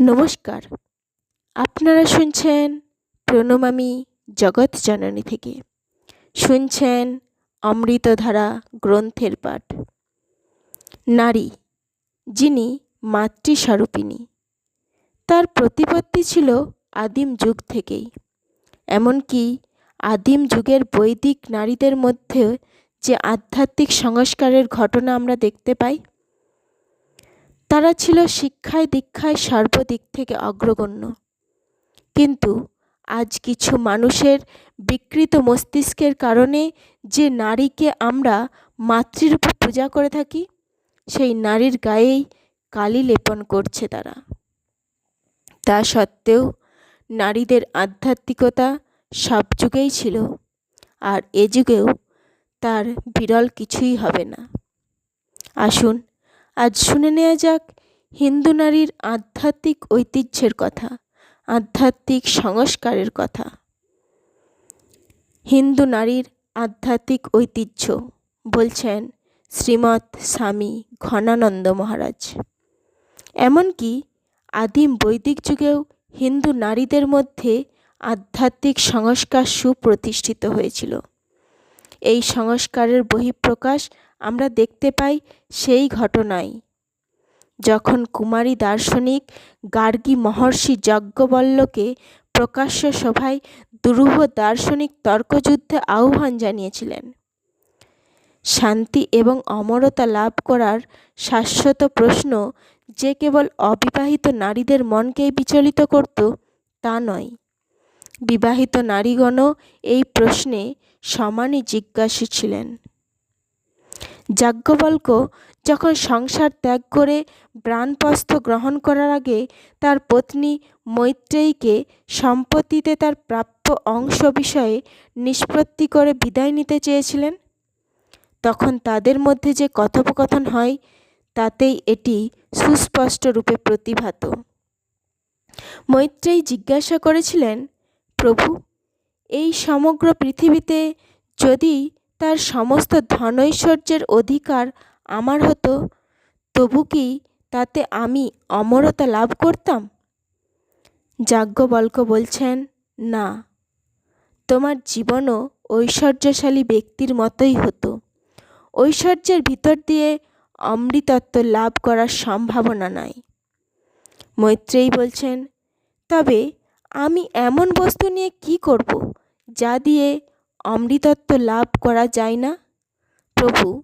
নমস্কার। আপনারা শুনছেন প্রণমামি জগৎ জননী থেকে। শুনছেন অমৃতধারা গ্রন্থের পাঠ। নারী, যিনি মাতৃস্বরূপিণী, তার প্রতিপত্তি ছিল আদিম যুগ থেকেই। এমনকি আদিম যুগের বৈদিক নারীদের মধ্যে যে আধ্যাত্মিক সংস্কারের ঘটনা আমরা দেখতে পাই তারা ছিল শিক্ষায় দীক্ষায় সর্বদিক থেকে অগ্রগণ্য। কিন্তু আজ কিছু মানুষের বিকৃত মস্তিষ্কের কারণে যে নারীকে আমরা মাতৃরূপে পূজা করে থাকি, সেই নারীর গায়েই কালি লেপন করছে তারা। তা সত্ত্বেও নারীদের আধ্যাত্মিকতা সব যুগেই ছিল, আর এ যুগেও তার বিরল কিছুই হবে না। আসুন আজ শুনে নেওয়া যাক হিন্দু নারীর আধ্যাত্মিক ঐতিহ্যের কথা, আধ্যাত্মিক সংস্কারের কথা। হিন্দু নারীর আধ্যাত্মিক ঐতিহ্য, বলছেন শ্রীমৎ স্বামী ঘনানন্দ মহারাজ। এমনকি আদিম বৈদিক যুগেও হিন্দু নারীদের মধ্যে আধ্যাত্মিক সংস্কার সুপ্রতিষ্ঠিত হয়েছিল। এই সংস্কারের বহিঃপ্রকাশ আমরা দেখতে পাই সেই ঘটনায় যখন কুমারী দার্শনিক গার্গী মহর্ষি যজ্ঞবল্লকে প্রকাশ্য সভায় দুরূহ দার্শনিক তর্কযুদ্ধে আহ্বান জানিয়েছিলেন। শান্তি এবং অমরতা লাভ করার শাশ্বত প্রশ্ন যে কেবল অবিবাহিত নারীদের মনকেই বিচলিত করত, তা নয়। বিবাহিত নারীগণও এই প্রশ্নে সমানই জিজ্ঞাসী ছিলেন। যাজ্ঞবল্ক যখন সংসার ত্যাগ করে ব্রাণপস্থ গ্রহণ করার আগে তার পত্নী মৈত্রেয়ীকে সম্পত্তিতে তার প্রাপ্য অংশ বিষয়ে নিষ্পত্তি করে বিদায় নিতে চেয়েছিলেন, তখন তাদের মধ্যে যে কথোপকথন হয় তাতেই এটি সুস্পষ্ট রূপে প্রতিভাত। মৈত্রেয়ী জিজ্ঞাসা করেছিলেন, প্রভু, এই সমগ্র পৃথিবীতে যদি তার সমস্ত ধনৈশ্বর্যের অধিকার আমার হতো, তবু কি তাতে আমি অমরতা লাভ করতাম? যাজ্ঞবল্ক বলছেন, না, তোমার জীবনও ঐশ্বর্যশালী ব্যক্তির মতোই হতো। ঐশ্বর্যের ভিতর দিয়ে অমৃতত্ব লাভ করার সম্ভাবনা নাই। মৈত্রেয়ী বলছেন, তবে আমি এমন বস্তু নিয়ে কি করব, যা দিয়ে অমৃতত্ব লাভ করা যায় না। প্রভু,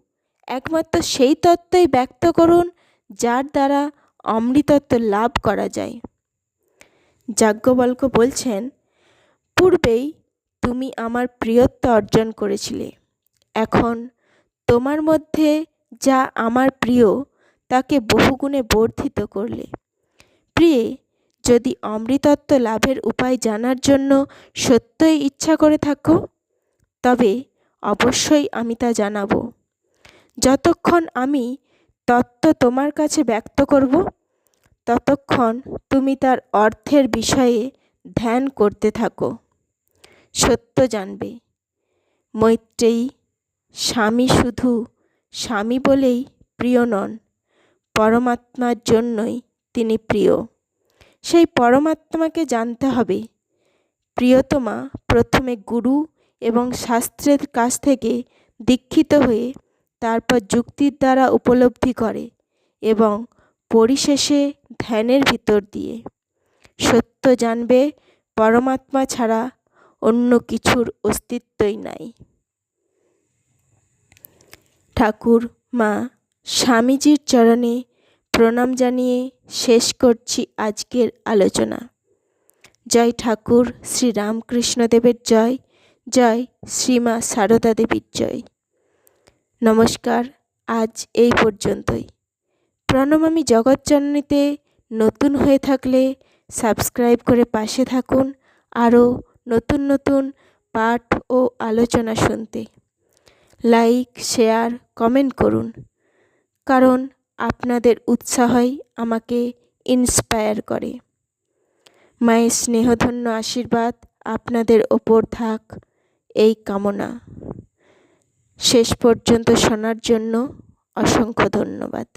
একমাত্র সেই তত্ত্বই ব্যক্ত করুন, যার দ্বারা অমৃতত্ব লাভ করা যায়। যাজ্ঞবল্ক বলছেন, পূর্বেই তুমি আমার প্রিয়ত্ব অর্জন করেছিলে। এখন তোমার মধ্যে যা আমার প্রিয়, তাকে বহুগুণে বর্ধিত করলে। প্রিয়ে, যদি অমৃতত্ব লাভের উপায় জানার জন্য সত্যই ইচ্ছা করে থাকো তবে অবশ্যই আমি তা জানাব। যতক্ষণ আমি তত্ত্ব তোমার কাছে ব্যক্ত করব, ততক্ষণ তুমি তার অর্থের বিষয়ে ধ্যান করতে থাকো। সত্য জানবে। মৈত্রেয়ী, স্বামী শুধু স্বামী বলেই প্রিয় নন, পরমাত্মার জন্যই তিনি প্রিয়। সেই পরমাত্মাকে জানতে হবে। প্রিয়তমা প্রথমে গুরু এবং শাস্ত্রের কাছ থেকে দীক্ষিত হয়ে তারপর যুক্তির দ্বারা উপলব্ধি করে এবং পরিশেষে ধ্যানের ভিতর দিয়ে। সত্য জানবে, পরমাত্মা ছাড়া অন্য কিছুর অস্তিত্বই নাই। ঠাকুর, মা, স্বামীজির চরণে প্রণাম জানিয়ে শেষ করছি আজকের আলোচনা। জয় ঠাকুর, শ্রী রামকৃষ্ণদেবের জয়। জয় শ্রীমা সারদা দেবীর জয়। নমস্কার, আজ এই পর্যন্তই। প্রণমামী জগৎজননীতে। নতুন হয়ে থাকলে সাবস্ক্রাইব করে পাশে থাকুন আরও নতুন নতুন পাঠ ও আলোচনা শুনতে। লাইক, শেয়ার, কমেন্ট করুন। কারণ আপনাদের উৎসাহই আমাকে ইন্সপায়ার করে। মায়ের স্নেহধন্য আশীর্বাদ আপনাদের ওপর থাক। এই কামনা। শেষ পর্যন্ত শোনার জন্য অসংখ্য ধন্যবাদ।